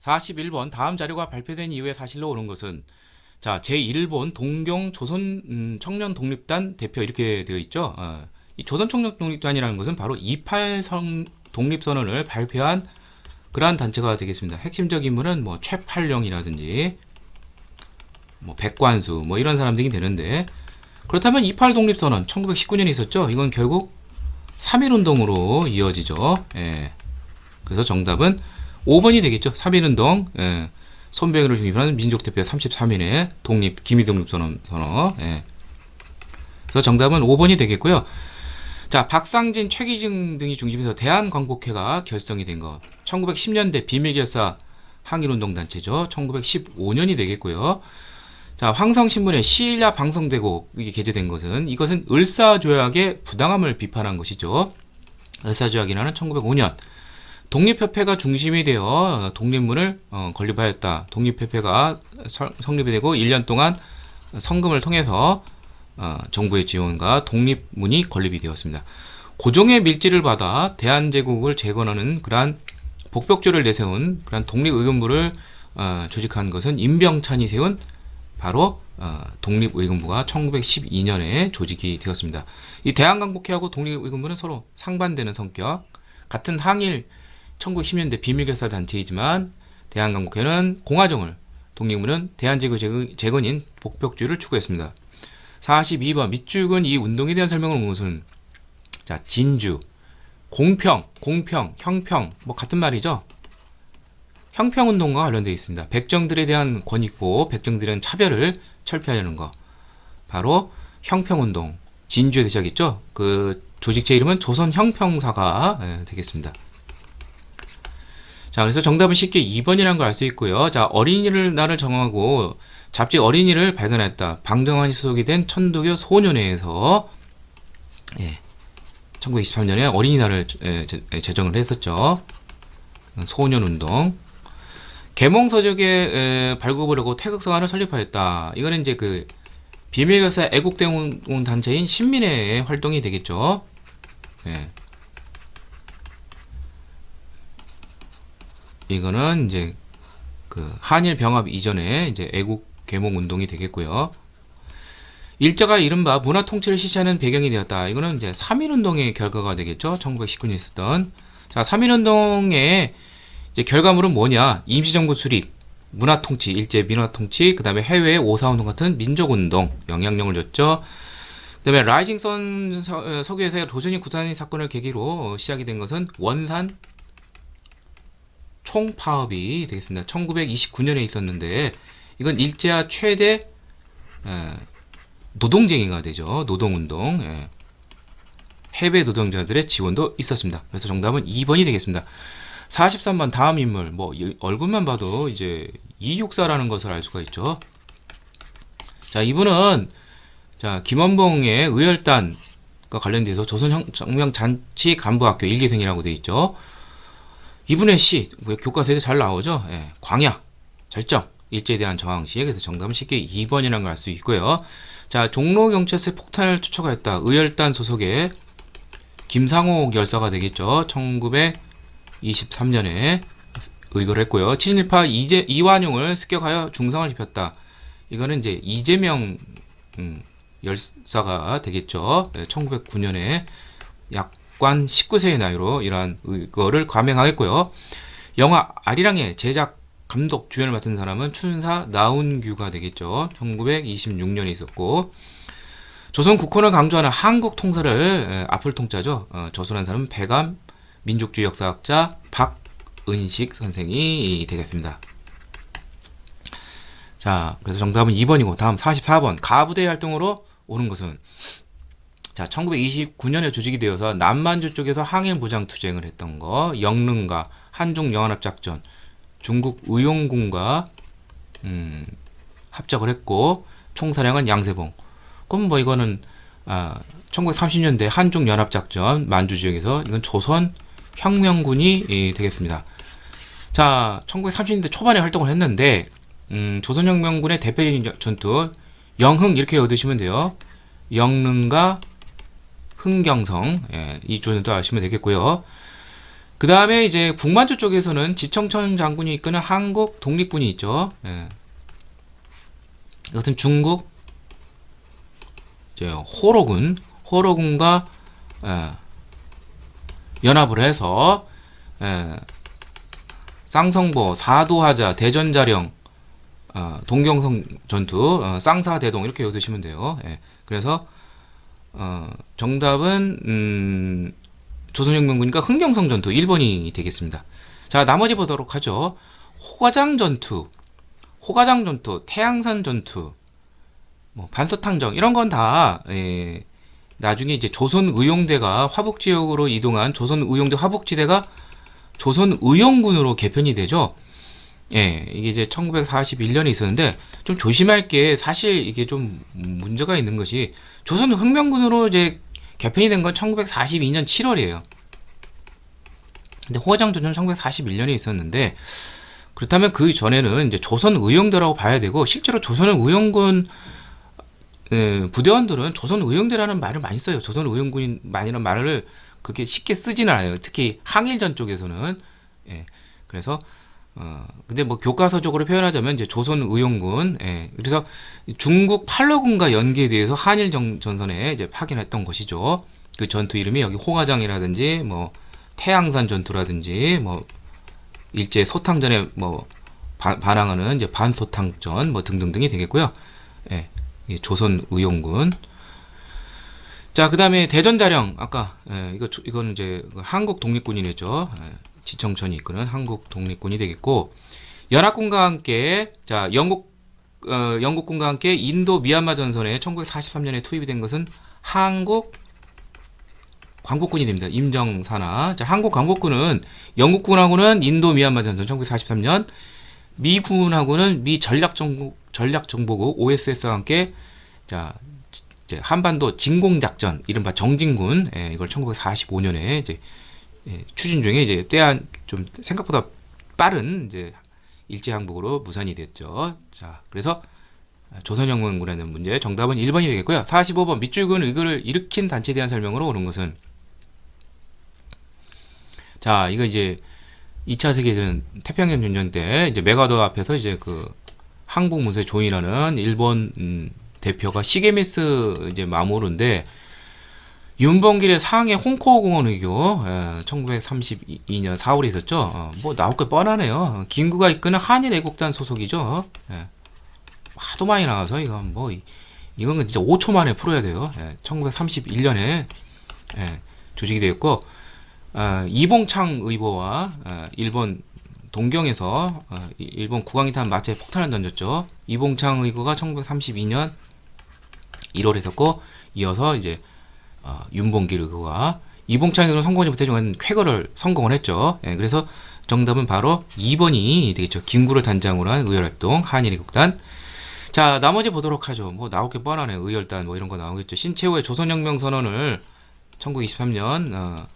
41번 다음 자료가 발표된 이후에 사실로 옳은 것은 자 제1본 동경 조선 음, 청년 독립단 대표 이렇게 되어 있죠. 어, 이 조선 청년 독립단이라는 것은 바로 28성 독립선언을 발표한 그러한 단체가 되겠습니다. 핵심적 인물은 뭐 최팔령이라든지 뭐 백관수 뭐 이런 사람들이 되는데 그렇다면 28 독립선언 1919년에 있었죠. 이건 결국 3.1운동으로 이어지죠. 예. 그래서 정답은 5번이 되겠죠. 3.1운동. 예. 손병희를 중심으로 민족대표 33인의 독립, 기미독립선언, 선언. 예. 그래서 정답은 5번이 되겠고요. 자, 박상진, 최기증 등이 중심에서 대한광복회가 결성이 된 거. 1910년대 비밀결사 항일운동단체죠. 1915년이 되겠고요. 자, 황성신문에 시일야 방송되고 이게 게재된 것은 이것은 을사조약의 부당함을 비판한 것이죠. 을사조약이라는 1905년 독립협회가 중심이 되어 독립문을 어, 건립하였다. 독립협회가 설- 성립이 되고 1년 동안 성금을 통해서 어, 정부의 지원과 독립문이 건립이 되었습니다. 고종의 밀지를 받아 대한제국을 재건하는 그러한 복벽조를 내세운 그러한 독립의금부를 어, 조직한 것은 임병찬이 세운 바로 어, 독립의금부가 1912년에 조직이 되었습니다. 이 대한광복회하고 독립의금부는 서로 상반되는 성격, 같은 항일 1910년대 비밀결사 단체이지만 대한광복회는 공화정을, 독립의금부는 대한제국 재건- 재건인 복벽주의를 추구했습니다. 42번 밑줄근 이 운동에 대한 설명을 온 것은 자 진주, 공평, 공평, 형평 뭐 같은 말이죠. 형평운동과 관련되어 있습니다. 백정들에 대한 권익보, 백정들에 대한 차별을 철폐하려는 거. 바로 형평운동, 진주에 시작했죠. 그 조직체 이름은 조선형평사가 예, 되겠습니다. 자, 그래서 정답은 쉽게 2번이라는 걸 알 수 있고요. 자, 어린이를 날을 정하고 잡지 어린이를 발견했다. 방정환이 소속이 된 천도교 소년회에서 예, 1923년에 어린이날을 예, 제- 예, 제정을 했었죠. 소년운동. 계몽서적에 에, 발급을 하고 태극성안을 설립하였다. 이거는 이제 그 비밀결사 애국대원 단체인 신민회의 활동이 되겠죠. 예. 이거는 이제 그 한일 병합 이전에 이제 애국 계몽 운동이 되겠고요. 일자가 이른바 문화 통치를 실시하는 배경이 되었다. 이거는 이제 3.1 운동의 결과가 되겠죠. 1919년에 있었던. 자, 3.1 운동의 이제 결과물은 뭐냐? 임시정부 수립, 문화 통치, 일제 민화 통치, 그다음에 해외 오사 운동 같은 민족 운동 영향력을 줬죠. 그다음에 라이징 선 서- 어, 서구에서의 도전이 구산이 사건을 계기로 시작이 된 것은 원산 총 파업이 되겠습니다. 1929년에 있었는데 이건 일제와 최대 에, 노동쟁이가 되죠. 노동운동. 예. 해외 노동자들의 지원도 있었습니다. 그래서 정답은 2번이 되겠습니다. 43번 다음 인물 뭐 이- 얼굴만 봐도 이제 이육사라는 것을 알 수가 있죠. 자 이분은 자 김원봉의 의열단과 관련돼서 조선혁명 잔치 간부학교 일기생이라고 돼 있죠. 이분의 시뭐 교과서에 잘 나오죠. 예, 광야 절정 일제에 대한 저항 시 그래서 정답은 쉽게 2번이라는 걸 알 수 있고요. 자 종로 경찰서에 폭탄을 투척하였다. 의열단 소속의 김상옥 열사가 되겠죠. 1923년에 의거를 했고요. 친일파 이재, 이완용을 습격하여 중상을 입혔다. 이거는 이제 이재명 음, 열사가 되겠죠. 1909년에 약 관 19세의 나이로 이러한 의거를 감행하였고요. 영화 아리랑의 제작 감독 주연을 맡은 사람은 춘사 나운규가 되겠죠. 1926년에 있었고 조선 국헌을 강조하는 한국 통사를 에, 앞을 통자죠. 어, 저술한 사람은 배감 민족주의 역사학자 박은식 선생이 되겠습니다. 자, 그래서 정답은 2번이고 다음 44번 가부대 활동으로 오는 것은 자, 1929년에 조직이 되어서 남만주 쪽에서 항일 무장 투쟁을 했던 거, 영릉과 한중 영한합 작전, 중국 의용군과 음, 합작을 했고 총사령은 양세봉. 그럼 뭐 이거는 아, 1930년대 한중 연합 작전 만주 지역에서 이건 조선 혁명군이 이, 되겠습니다. 자, 1930년대 초반에 활동을 했는데 음, 조선 혁명군의 대표적인 전투 영흥 이렇게 얻으시면 돼요. 영릉과 흥경성 예, 이 주는 또 아시면 되겠고요. 그 다음에 이제 북만주 쪽에서는 지청천 장군이 이끄는 한국 독립군이 있죠. 예. 이것은 중국 이제 호로군, 호로군과 예, 연합을 해서 예, 쌍성보, 사도하자, 대전자령, 어, 동경성 전투, 어, 쌍사대동 이렇게 외우시면 돼요. 예. 그래서 어, 정답은 음, 조선혁명군이니까 흥경성 전투 1번이 되겠습니다. 자, 나머지 보도록 하죠. 호가장 전투, 호가장 전투, 태양산 전투, 뭐 반서탕정 이런 건다 예, 나중에 이제 조선 의용대가 화북 지역으로 이동한 조선 의용대 화북지대가 조선 의용군으로 개편이 되죠. 예, 이게 이제 1941년에 있었는데 좀 조심할 게 사실 이게 좀 문제가 있는 것이 조선 혁명군으로 이제 개편이 된 건 1942년 7월이에요. 근데 호화장 전투는 1941년에 있었는데 그렇다면 그 전에는 이제 조선 의용대라고 봐야 되고 실제로 조선 의용군 예, 부대원들은 조선 의용대라는 말을 많이 써요. 조선 의용군이라는 말을 그렇게 쉽게 쓰지는 않아요. 특히 항일전 쪽에서는 예, 그래서 어, 근데 뭐 교과서적으로 표현하자면 이제 조선 의용군, 예, 그래서 중국 팔로군과 연계돼서 한일 정, 전선에 이제 파견했던 것이죠. 그 전투 이름이 여기 홍화장이라든지 뭐 태양산 전투라든지 뭐 일제 소탕전에 뭐 바- 반항하는 이제 반소탕전 뭐 등등등이 되겠고요. 예, 이 조선 의용군. 자, 그 다음에 대전자령 아까 예, 이거 조- 이거는 이제 그 한국 독립군이랬죠. 예, 지청천이 이끄는 한국 독립군이 되겠고 연합군과 함께 자 영국 어, 영국군과 함께 인도 미얀마 전선에 1943년에 투입이 된 것은 한국 광복군이 됩니다. 임정사나 자 한국 광복군은 영국군하고는 인도 미얀마 전선 1943년 미군하고는 미 전략정보 전략정보국 OSS와 함께 자 한반도 진공작전 이른바 정진군 예, 이걸 1945년에 이제 예, 추진 중에 이제 때한 좀 생각보다 빠른 이제 일제 항복으로 무산이 됐죠. 자, 그래서 조선혁명군이라는 문제 정답은 1번이 되겠고요. 45번 밑줄근 의거를 일으킨 단체에 대한 설명으로 오는 것은 자, 이거 이제 2차 세계대전 태평양 전쟁 때 이제 메가더 앞에서 이제 그 항복 문세 조인하는 일본 음, 대표가 시게미스 이제 마모루인데 윤봉길의 상해 홍코 공원 의교 예, 1932년 4월에 있었죠. 어, 뭐 나올 게 뻔하네요. 김구가 이끄는 한일 애국단 소속이죠. 예. 하도 많이 나와서 이건 뭐 이- 이건 진짜 5초 만에 풀어야 돼요. 예, 1931년에 예, 조직이 되었고 아, 이봉창 의보와 아, 일본 동경에서 아, 이- 일본 국왕이탄 마차에 폭탄을 던졌죠. 이봉창 의거가 1932년 1월에 있었고 이어서 이제 어, 윤봉길 의거가 이봉창 의거는 성공하지 못했지만 쾌거를 성공을 했죠. 예, 그래서 정답은 바로 2번이 되겠죠. 김구를 단장으로 한 의열활동 한일애국단. 자 나머지 보도록 하죠. 뭐 나올 게 뻔하네. 의열단 뭐 이런 거 나오겠죠. 신채호의 조선혁명 선언을 1923년 어,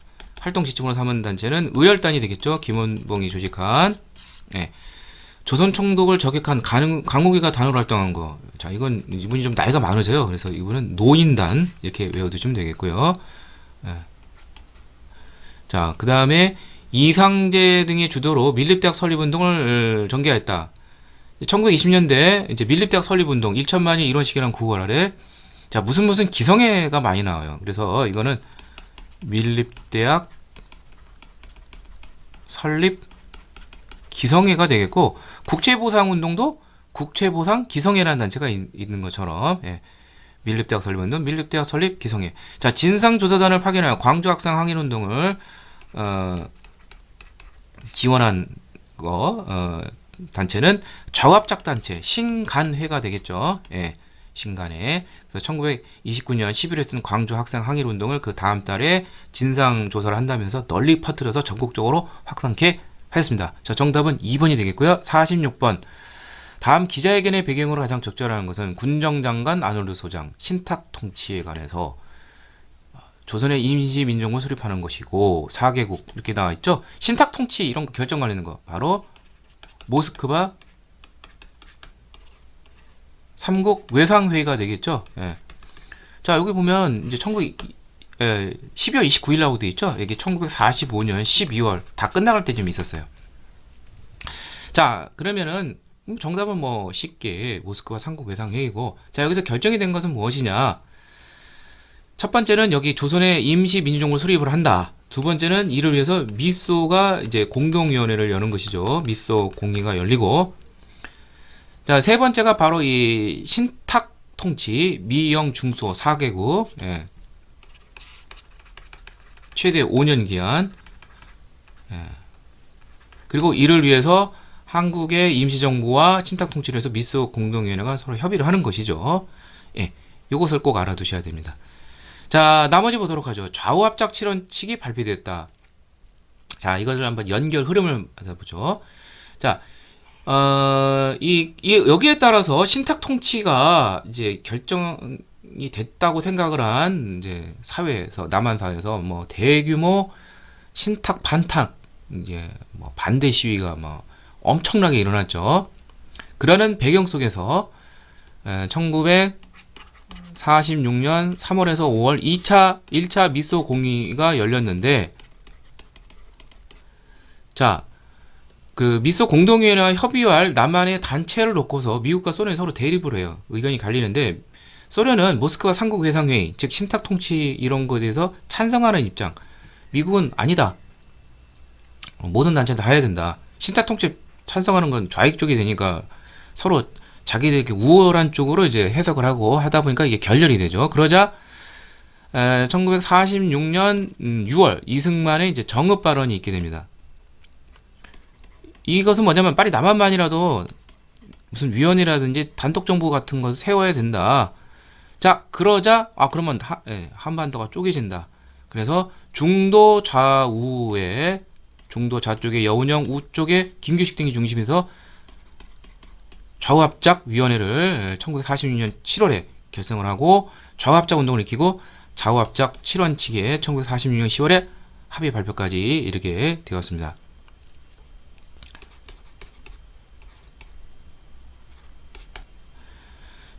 활동 지침으로 삼은 단체는 의열단이 되겠죠. 김원봉이 조직한 예. 조선 총독을 저격한 강, 강욱이가 단으로 활동한 거. 자, 이건 이분이 좀 나이가 많으세요. 그래서 이분은 노인단 이렇게 외워두시면 되겠고요. 예. 자, 그 다음에 이상재 등의 주도로 밀립대학 설립운동을 전개했다. 1920년대 이제 밀립대학 설립운동 1천만이 이론식이라는 구걸 아래 자 무슨 무슨 기성회가 많이 나와요. 그래서 이거는 밀립대학 설립 기성회가 되겠고 국제보상운동도 국제보상 기성회라는 단체가 있, 는 것처럼 예. 밀립대학 설립운동, 밀립대학 설립 기성회. 자 진상조사단을 파견하여 광주학생 항일운동을 어, 지원한 거 어, 단체는 좌합작 단체 신간회가 되겠죠. 예. 신간회. 그래서 1929년 11월에 쓴 광주 학생 항일 운동을 그 다음 달에 진상 조사를 한다면서 널리 퍼뜨려서 전국적으로 확산케 하였습니다. 자, 정답은 2번이 되겠고요. 46번. 다음 기자회견의 배경으로 가장 적절한 것은 군정장관 아놀드 소장 신탁 통치에 관해서 조선의 임시민정부 수립하는 것이고 4개국 이렇게 나와 있죠. 신탁 통치 이런 거 결정 관리는 거 바로 모스크바 삼국 외상회의가 되겠죠. 예. 자 여기 보면 이제 1900 에, 12월 29일이라고 돼 있죠. 이게 1945년 12월 다 끝나갈 때쯤 있었어요. 자, 그러면은 음, 정답은 뭐 쉽게 모스크바 삼국 외상 회의고 자, 여기서 결정이 된 것은 무엇이냐? 첫 번째는 여기 조선의 임시 민주정부 수립을 한다. 두 번째는 이를 위해서 미소가 이제 공동위원회를 여는 것이죠. 미소 공의가 열리고 자, 세 번째가 바로 이 신탁 통치 미영 중소 4개국 예. 최대 5년 기한 예. 그리고 이를 위해서 한국의 임시정부와 신탁 통치를 해서 미소 공동위원회가 서로 협의를 하는 것이죠. 예. 요것을 꼭 알아두셔야 됩니다. 자, 나머지 보도록 하죠. 좌우합작 실현칙이 발표됐다. 자, 이것을 한번 연결 흐름을 받아보죠. 자, 어, 이, 이, 여기에 따라서 신탁 통치가 이제 결정 이 됐다고 생각을 한 이제 사회에서, 남한 사회에서 뭐 대규모 신탁 반탁, 이제 뭐 반대 시위가 뭐 엄청나게 일어났죠. 그러는 배경 속에서 1946년 3월에서 5월 2차 1차 미소 공의가 열렸는데 자, 그 미소 공동위원회와 협의할 남한의 단체를 놓고서 미국과 소련이 서로 대립을 해요. 의견이 갈리는데 소련은 모스크바 삼국 회상 회의, 즉 신탁 통치 이런 거에 대해서 찬성하는 입장. 미국은 아니다. 모든 단체 다 해야 된다. 신탁 통치 찬성하는 건 좌익 쪽이 되니까 서로 자기들 이렇게 우월한 쪽으로 이제 해석을 하고 하다 보니까 이게 결렬이 되죠. 그러자 에, 1946년 6월 이승만의 이제 정읍 발언이 있게 됩니다. 이것은 뭐냐면 빨리 남한만이라도 무슨 위원회라든지 단독 정부 같은 걸 세워야 된다. 자 그러자 아 그러면 하, 예, 한반도가 쪼개진다. 그래서 중도 좌우에 중도 좌쪽에 여운형 우쪽에 김규식 등이 중심에서 좌우합작 위원회를 1946년 7월에 결성을 하고 좌우합작 운동을 일으키고 좌우합작 7원 측에 1946년 10월에 합의 발표까지 이르게 되었습니다.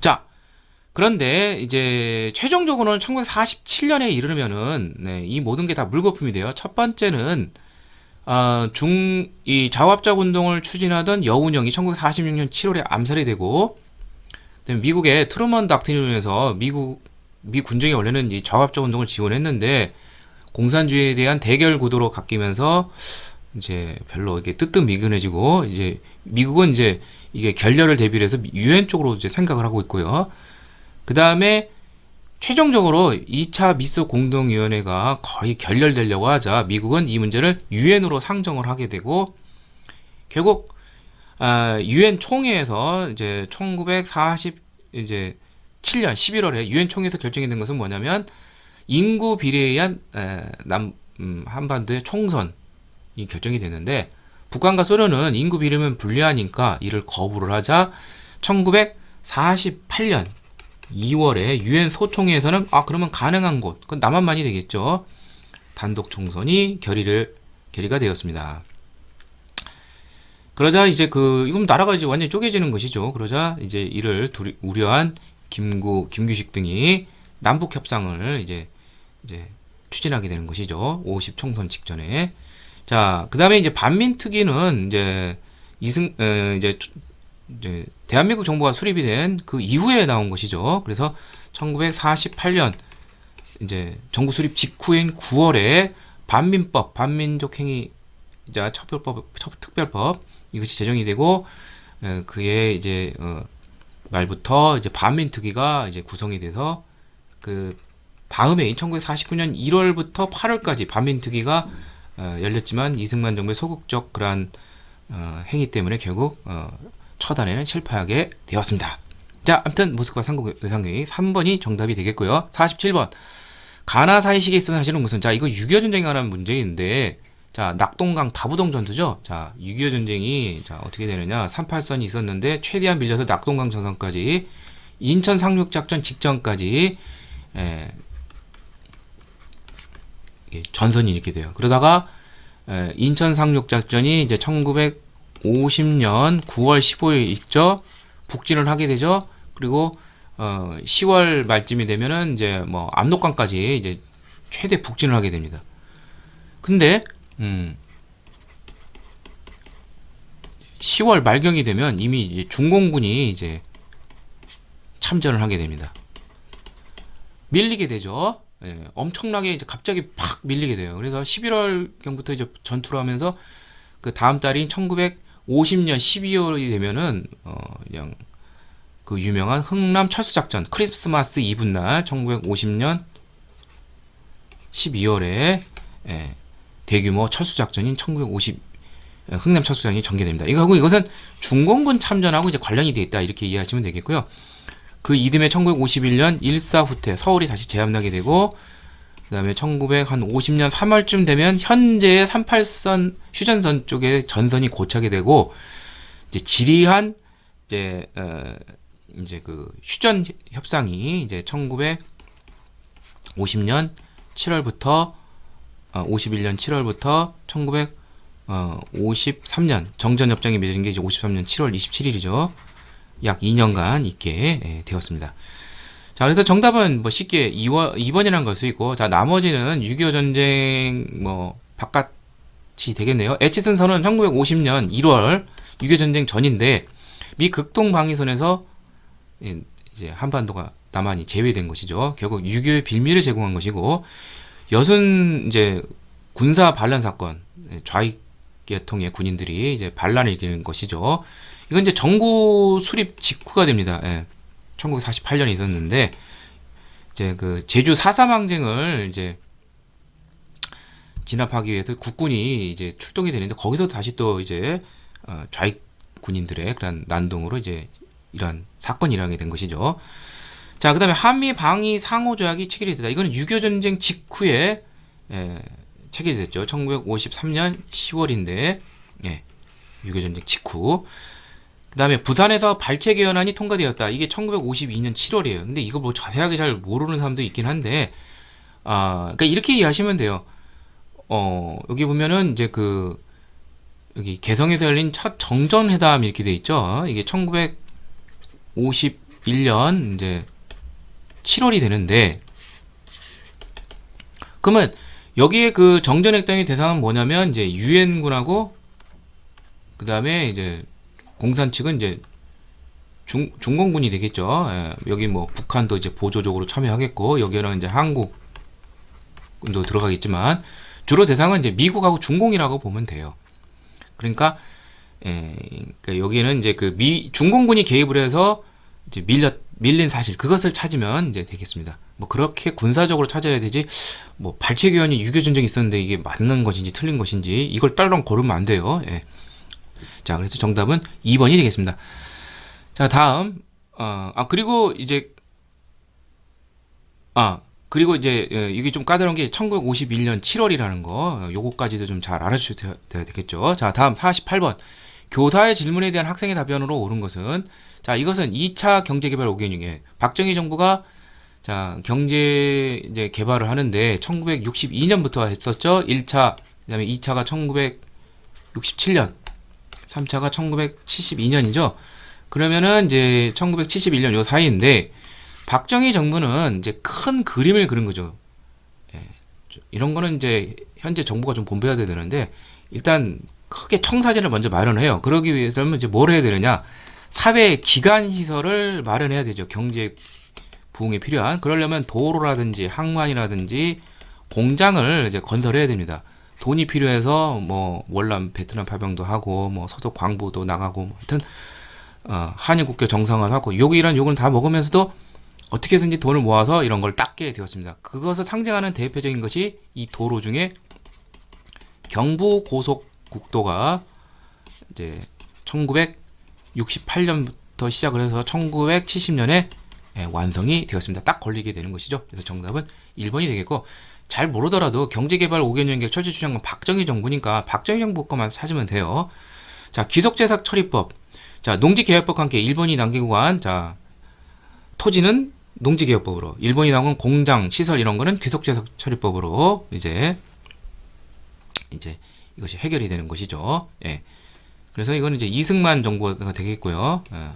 자, 그런데 이제 최종적으로는 1947년에 이르면은 네, 이 모든 게 다 물거품이 돼요. 첫 번째는 어, 중, 이 자화합작 운동을 추진하던 여운형이 1946년 7월에 암살이 되고, 미국의 트루먼 닥트린을 위해서 미국, 미 군정이 원래는 이 자화합작 운동을 지원했는데, 공산주의에 대한 대결 구도로 바뀌면서, 이제 별로 이게 뜨뜻미근해지고, 이제 미국은 이제 이게 결렬을 대비를 해서 유엔 쪽으로 이제 생각을 하고 있고요. 그 다음에 최종적으로 2차 미소 공동위원회가 거의 결렬되려고 하자 미국은 이 문제를 유엔으로 상정을 하게 되고 결국 아, 유엔 총회에서 이제 1940 이제 7년 11월에 유엔 총회에서 결정이 된 것은 뭐냐면 인구 비례에 의한 에, 남 음, 한반도의 총선이 결정이 됐는데 북한과 소련은 인구 비례면 불리하니까 이를 거부를 하자 1948년 2월에 유엔 소총회에서는 아 그러면 가능한 곳 그건 남한만이 되겠죠. 단독 총선이 결의를 결의가 되었습니다. 그러자 이제 그 이건 나라가 이제 완전히 쪼개지는 것이죠. 그러자 이제 이를 두리, 우려한 김구 김규식 등이 남북 협상을 이제 이제 추진하게 되는 것이죠. 50 총선 직전에. 자, 그다음에 이제 반민특위는 이제 이승 에, 이제 이제 대한민국 정부가 수립이 된 그 이후에 나온 것이죠. 그래서 1948년 이제 정부 수립 직후인 9월에 반민법, 반민족 행위자 처벌법, 특별법 이것이 제정이 되고 에, 그의 이제 어, 말부터 이제 반민특위가 이제 구성이 돼서 그 다음에 1949년 1월부터 8월까지 반민특위가 어, 열렸지만 이승만 정부의 소극적 그러한 어, 행위 때문에 결국 어, 처단에는 실패하게 되었습니다. 자, 아무튼 모스크바 상국 의상회의 3번이 정답이 되겠고요. 47번. 가나 사이식에 있어 사실은 무슨 자, 이거 6.25 전쟁에 관한 문제인데 자, 낙동강 다부동 전투죠. 자, 6.25 전쟁이 자, 어떻게 되느냐? 38선이 있었는데 최대한 밀려서 낙동강 전선까지 인천 상륙 작전 직전까지 에, 전선이 이렇게 돼요. 그러다가 에, 인천 상륙 작전이 이제 1900 50년 9월 15일 있죠. 북진을 하게 되죠. 그리고 어 10월 말쯤이 되면은 이제 뭐 압록강까지 이제 최대 북진을 하게 됩니다. 근데 음 10월 말경이 되면 이미 이제 중공군이 이제 참전을 하게 됩니다. 밀리게 되죠. 예, 엄청나게 이제 갑자기 팍 밀리게 돼요. 그래서 11월 경부터 이제 전투를 하면서 그 다음 달인 1950년 12월이 되면은 어 그냥 그 유명한 흥남 철수 작전 크리스마스 이브 날 1950년 12월에 예, 대규모 철수 작전인 1950 예, 흥남 철수 작전이 전개됩니다. 이거하고 이것은 중공군 참전하고 이제 관련이 되어 있다 이렇게 이해하시면 되겠고요. 그 이듬해 1951년 일사 후퇴 서울이 다시 제압나게 되고 그 다음에 1950년 3월쯤 되면 현재의 38선 휴전선 쪽에 전선이 고착이 되고 이제 지리한 이제 어 이제 그 휴전 협상이 이제 1950년 7월부터 어 51년 7월부터 1953년 정전 협정이 맺은 게 이제 53년 7월 27일이죠. 약 2년간 있게 예, 되었습니다. 자, 그래서 정답은 뭐 쉽게 2번, 2번이라는 걸 수 있고, 자, 나머지는 6.25 전쟁 뭐 바깥이 되겠네요. 에치슨 선은 1950년 1월 6.25 전쟁 전인데, 미 극동 방위선에서 예, 이제 한반도가 남한이 제외된 것이죠. 결국 6.25의 빌미를 제공한 것이고, 여순 이제 군사 반란 사건, 예, 좌익 계통의 군인들이 이제 반란을 일으키는 것이죠. 이건 이제 정부 수립 직후가 됩니다. 예. 1948년에 있었는데 이제 그 제주 4.3 항쟁을 이제 진압하기 위해서 국군이 이제 출동이 되는데 거기서 다시 또 이제 어, 좌익 군인들의 그런 난동으로 이제 이러한 사건이 일어나게 된 것이죠. 자, 그 다음에 한미 방위 상호 조약이 체결이 됐다. 이거는 6.25 전쟁 직후에 예, 체결이 됐죠. 1953년 10월인데 예, 6.25 전쟁 직후. 그 다음에 부산에서 발췌 개헌안이 통과되었다. 이게 1952년 7월이에요. 근데 이거 뭐 자세하게 잘 모르는 사람도 있긴 한데, 아, 그러니까 이렇게 이해하시면 돼요. 어, 여기 보면은 이제 그, 여기 개성에서 열린 첫 정전회담 이렇게 돼 있죠. 이게 1951년 이제 7월이 되는데, 그러면 여기에 그 정전회담의 대상은 뭐냐면 이제 유엔군하고 그 다음에 이제 공산 측은 이제 중, 중공군이 되겠죠. 예, 여기 뭐 북한도 이제 보조적으로 참여하겠고 여기는 이제 한국도 들어가겠지만 주로 대상은 이제 미국하고 중공이라고 보면 돼요. 그러니까, 예, 그러니까 여기는 이제 그 미 중공군이 개입을 해서 이제 밀렸 밀린 사실 그것을 찾으면 이제 되겠습니다. 뭐 그렇게 군사적으로 찾아야 되지 뭐 발췌 교환이 유교 전쟁이 있었는데 이게 맞는 것인지 틀린 것인지 이걸 딸랑 고르면 안 돼요. 예. 자, 그래서 정답은 2번이 되겠습니다. 자, 다음. 어, 아, 그리고 이제, 아, 그리고 이제, 예, 이게 좀 까다로운 게 1951년 7월이라는 거, 어, 요거까지도 좀 잘 알아주셔야 되겠죠. 자, 다음 48번. 교사의 질문에 대한 학생의 답변으로 옳은 것은, 자, 이것은 2차 경제개발 5개년에 박정희 정부가 자, 경제 이제 개발을 하는데 1962년부터 했었죠. 1차, 그다음에 2차가 1967년, 3차가 1972년이죠. 그러면은 이제 1971년 요 사이인데 박정희 정부는 이제 큰 그림을 그린 거죠. 예, 이런 거는 이제 현재 정부가 좀 본배해야 되는데 일단 크게 청사진을 먼저 마련해요. 그러기 위해서는 이제 뭘 해야 되느냐? 사회 기관 시설을 마련해야 되죠. 경제 부흥에 필요한 그러려면 도로라든지 항만이라든지 공장을 이제 건설해야 됩니다. 돈이 필요해서 뭐 월남 베트남 파병도 하고 뭐 서도 광부도 나가고 뭐 하여튼 어, 한일 국교 정상화하고 이런 요건 다 먹으면서도 어떻게든지 돈을 모아서 이런 걸 닦게 되었습니다. 그것을 상징하는 대표적인 것이 이 도로 중에 경부 고속국도가 이제 1968년부터 시작을 해서 1970년에 예, 완성이 되었습니다. 딱 걸리게 되는 것이죠. 그래서 정답은 1번이 되겠고 잘 모르더라도 경제개발 5개년 연계 철제 추진한 건 박정희 정부니까 박정희 정부 것만 찾으면 돼요. 자, 귀속재산 처리법. 자, 농지개혁법과 함께 일본이 남기고 간, 자, 토지는 농지개혁법으로, 일본이 남은 공장, 시설 이런 거는 귀속재산 처리법으로 이제, 이제 이것이 해결이 되는 것이죠. 예. 그래서 이거는 이제 이승만 정부가 되겠고요. 예.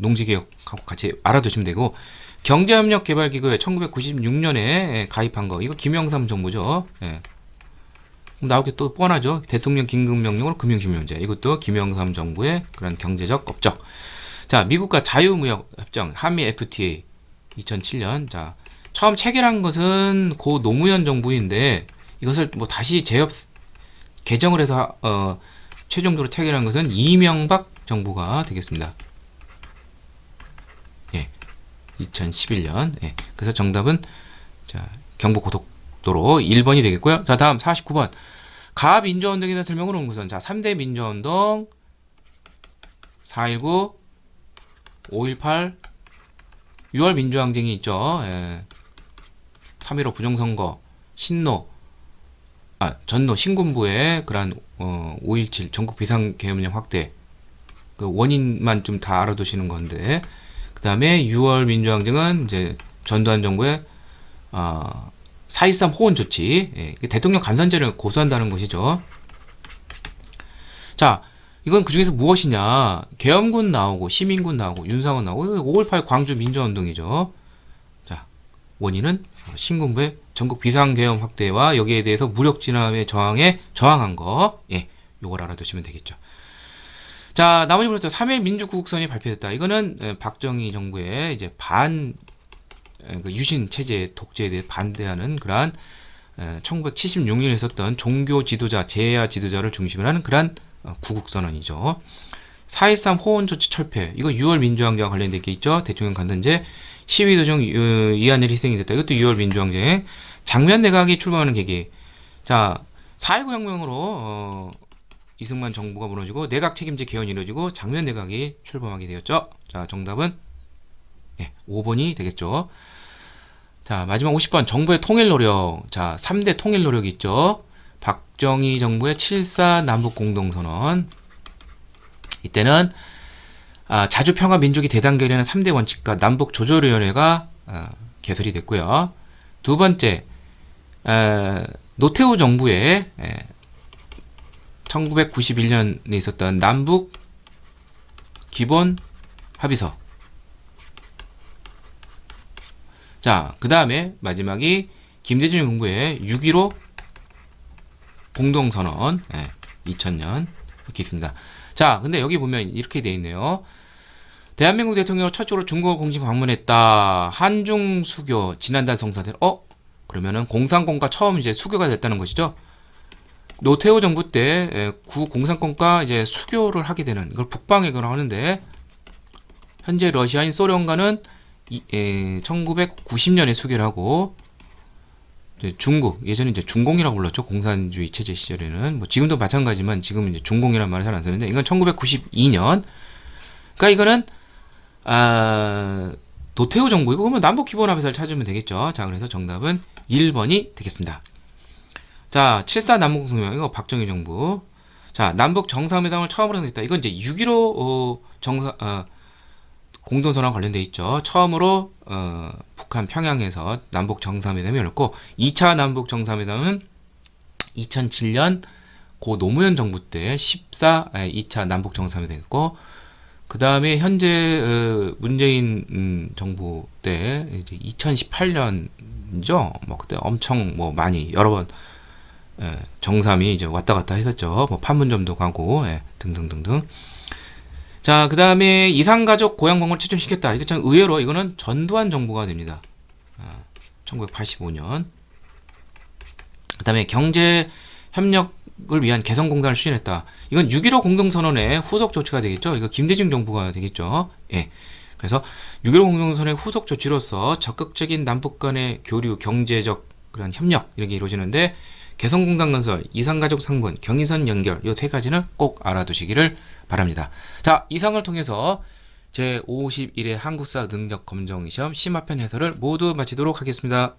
농지개혁하고 같이 알아두시면 되고, 경제협력개발기구에 1996년에 가입한 거 이거 김영삼 정부죠. 예. 나오게 또 뻔하죠. 대통령 긴급명령으로 금융실명제 이것도 김영삼 정부의 그런 경제적 업적. 자 미국과 자유무역협정 한미 FTA 2007년 자 처음 체결한 것은 고 노무현 정부인데 이것을 뭐 다시 재협 개정을 해서 어, 최종적으로 체결한 것은 이명박 정부가 되겠습니다. 예, 2011년. 예, 그래서 정답은 자 경부고속도로 1번이 되겠고요. 자 다음 49번 가압 민주화운동에 대한 설명을 온 것은 자 3대 민주화운동 4.19 5.18 6월 민주항쟁이 있죠. 예. 3.15 부정선거 신노 아 전노 신군부의 그러한 어, 5.17 전국 비상계엄령 확대 그 원인만 좀 다 알아두시는 건데 그 다음에 6월 민주항쟁은 이제 전두환 정부의 어, 4.13 호원 조치 예, 대통령 간선제를 고수한다는 것이죠. 자 이건 그 중에서 무엇이냐 계엄군 나오고 시민군 나오고 윤상원 나오고 5.18 광주 민주화운동이죠. 자 원인은 신군부의 전국 비상계엄 확대와 여기에 대해서 무력 진압의 저항에 저항한 거, 예, 요걸 알아두시면 되겠죠. 자, 나머지 보셨죠? 3회 민주구국선이 발표됐다. 이거는 에, 박정희 정부의 이제 반 에, 그 유신 체제 독재에 대해 반대하는 그러한 1976년에 있었던 종교 지도자, 제야 지도자를 중심으로 하는 그러한 어, 구국선언이죠. 4.13 호원 조치 철폐. 이거 6월 민주항쟁과 관련된 게 있죠. 대통령 간단제 시위 도중 어, 이한열이 희생이 됐다. 이것도 6월 민주항쟁. 장면 내각이 출범하는 계기. 자, 4.19 혁명으로 어, 이승만 정부가 무너지고 내각 책임제 개헌이 이루어지고 장면 내각이 출범하게 되었죠. 자, 정답은 네, 5번이 되겠죠. 자, 마지막 50번 정부의 통일 노력. 자, 3대 통일 노력이 있죠. 박정희 정부의 7.4 남북 공동선언. 이때는 아, 자주 평화 민족이 대단결의하는 3대 원칙과 남북 조절위원회가 아, 개설이 됐고요. 두 번째, 에, 노태우 정부의 에, 1991년에 있었던 남북 기본 합의서. 자, 그 다음에 마지막이 김대중 정부의 6.15 공동선언, 예, 2000년 이렇게 있습니다. 자, 근데 여기 보면 이렇게 돼 있네요. 대한민국 대통령으로 첫째로 중국을 공식 방문했다. 한중 수교 지난달 성사된. 어? 그러면은 공산권과 처음 이제 수교가 됐다는 것이죠. 노태우 정부 때 에, 구 공산권과 이제 수교를 하게 되는 이걸 북방회교라고 하는데 현재 러시아인 소련과는 이, 에, 1990년에 수교를 하고 중국 예전에 이제 중공이라고 불렀죠. 공산주의 체제 시절에는. 뭐 지금도 마찬가지지만 지금은 이제 중공이라는 말을 잘 안 쓰는데 이건 1992년. 그러니까 이거는 아 노태우 정부 이거 보면 남북 기본 합의서를 찾으면 되겠죠. 자 그래서 정답은 1번이 되겠습니다 자7.4 남북 동맹 이거 박정희 정부 자 남북 정상회담을 처음으로 성했다 이건 이제 6.15 어, 정상 어, 공동선언 관련돼 있죠. 처음으로 어, 북한 평양에서 남북 정상회담이 열렸고 2차 남북 정상회담은 2007년 고 노무현 정부 때 14, 2차 남북 정상회담이었고 그 다음에 현재 어, 문재인 음, 정부 때 이제 2018년이죠. 뭐 그때 엄청 뭐 많이 여러 번 예, 정삼이 이제 왔다 갔다 했었죠. 뭐 판문점도 가고 예, 등등등등. 자, 그 다음에 이상가족 고향공을 추진시켰다. 이거 참 의외로 이거는 전두환 정부가 됩니다. 아, 1985년. 그 다음에 경제 협력을 위한 개성공단을 추진했다. 이건 6.15 공동선언의 후속 조치가 되겠죠. 이거 김대중 정부가 되겠죠. 예. 그래서 6.15 공동선언의 후속 조치로서 적극적인 남북 간의 교류, 경제적 그런 협력 이런 게 이루어지는데 개성공단 건설, 이상가족 상분, 경의선 연결 이세 가지는 꼭 알아두시기를 바랍니다. 자, 이상을 통해서 제 51회 한국사 능력 검정 시험 심화편 해설을 모두 마치도록 하겠습니다.